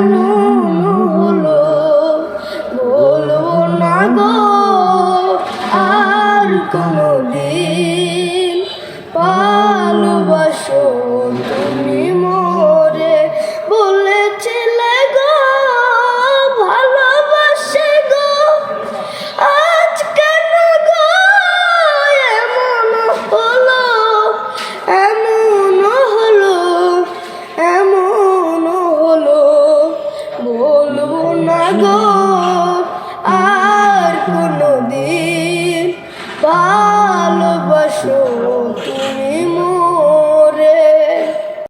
এমন হলো বলব না গো আর ভালোবাসো তুমি। আর কোনো দিন ভালোবাসো